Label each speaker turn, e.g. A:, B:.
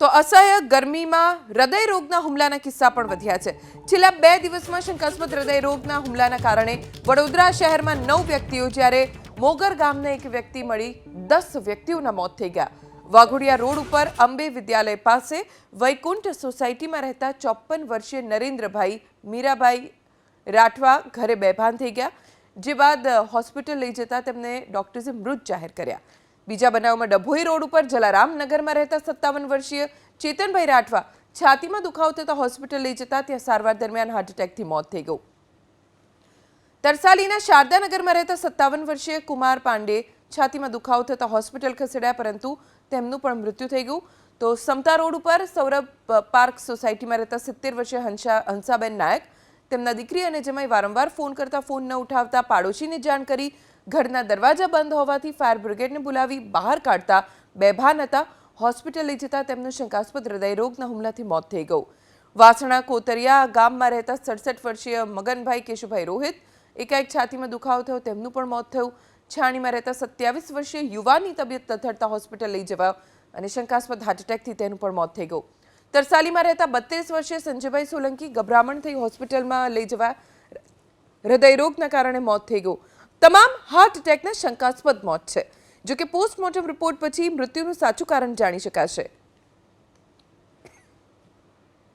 A: તો અસહ્ય ગરમીમાં હૃદય રોગના હુમલાના કિસ્સા પણ વધ્યા છે. છેલ્લા બે દિવસમાં શંકાસ્પદ હૃદય રોગના હુમલાના કારણે વડોદરા શહેરમાં નવ વ્યક્તિઓ જ્યારે મોગર ગામના એક વ્યક્તિ મળી, દસ વ્યક્તિઓના મોત થઈ ગયા. વાઘોડિયા રોડ ઉપર અંબે વિદ્યાલય પાસે વૈકુંઠ સોસાયટીમાં રહેતા ચોપ્પન વર્ષીય નરેન્દ્રભાઈ મીરાભાઈ રાઠવા ઘરે બેભાન થઈ ગયા. જે બાદ હોસ્પિટલ લઈ જતા તેમને ડોક્ટર્સે મૃત જાહેર કર્યા. બીજા બનાવમાં ડભોઈ રોડ ઉપર જલારામ નગરમાં રહેતા સત્તાવન વર્ષીય ચેતનભાઈ રાઠવા છાતીમાં દુખાવો થતા હોસ્પિટલ લઈ જતા ત્યાં સારવાર દરમિયાન હાર્ટ એટેકથી મોત થઈ ગયું. તરસાલીના શારદાનગરમાં રહેતા સત્તાવન વર્ષીય કુમાર પાંડે છાતીમાં દુખાવો થતા હોસ્પિટલ ખસેડ્યા, પરંતુ તેમનું પણ મૃત્યુ થઈ ગયું. તો સમતા રોડ ઉપર સૌરભ પાર્ક સોસાયટીમાં રહેતા સિત્તેર વર્ષીય હંસા હંસાબેન નાયક તેમના દીકરી અને જમાઈ વારંવાર ફોન કરતા ફોન ન ઉઠાવતા પાડોશીને જાણ કરી ઘરના દરવાજા બંધ હોવાથી ફાયર બ્રિગેડને બોલાવી બહાર કાઢતા બેભાન હતા. હોસ્પિટલ લઈ જતા તેમનું શંકાસ્પદ હૃદયરોગના હુમલાથી મોત થઈ ગયું. વાસણા કોતરિયા ગામમાં રહેતા સડસઠ વર્ષીય મગનભાઈ કેશુભાઈ રોહિત, એકાએક છાતીમાં દુખાવો થયો, તેમનું પણ મોત થયું. છાણીમાં રહેતા સત્યાવીસ વર્ષીય યુવાનની તબિયત તથડતા હોસ્પિટલ લઈ જવાયો અને શંકાસ્પદ હાર્ટ એટેકથી તેનું પણ મોત થઈ ગયું. તરસાલીમાં રહેતા બત્રીસ વર્ષીય સંજયભાઈ સોલંકી ગભરામણ થઈ હોસ્પિટલમાં લઈ જવા હૃદયરોગના કારણે મોત થઈ ગયું. તમામ હાર્ટ એટેકના શંકાસ્પદ મોત છે. જો કે પોસ્ટમોર્ટમ રિપોર્ટ પછી મૃત્યુનું સાચું કારણ જાણી શકાશે.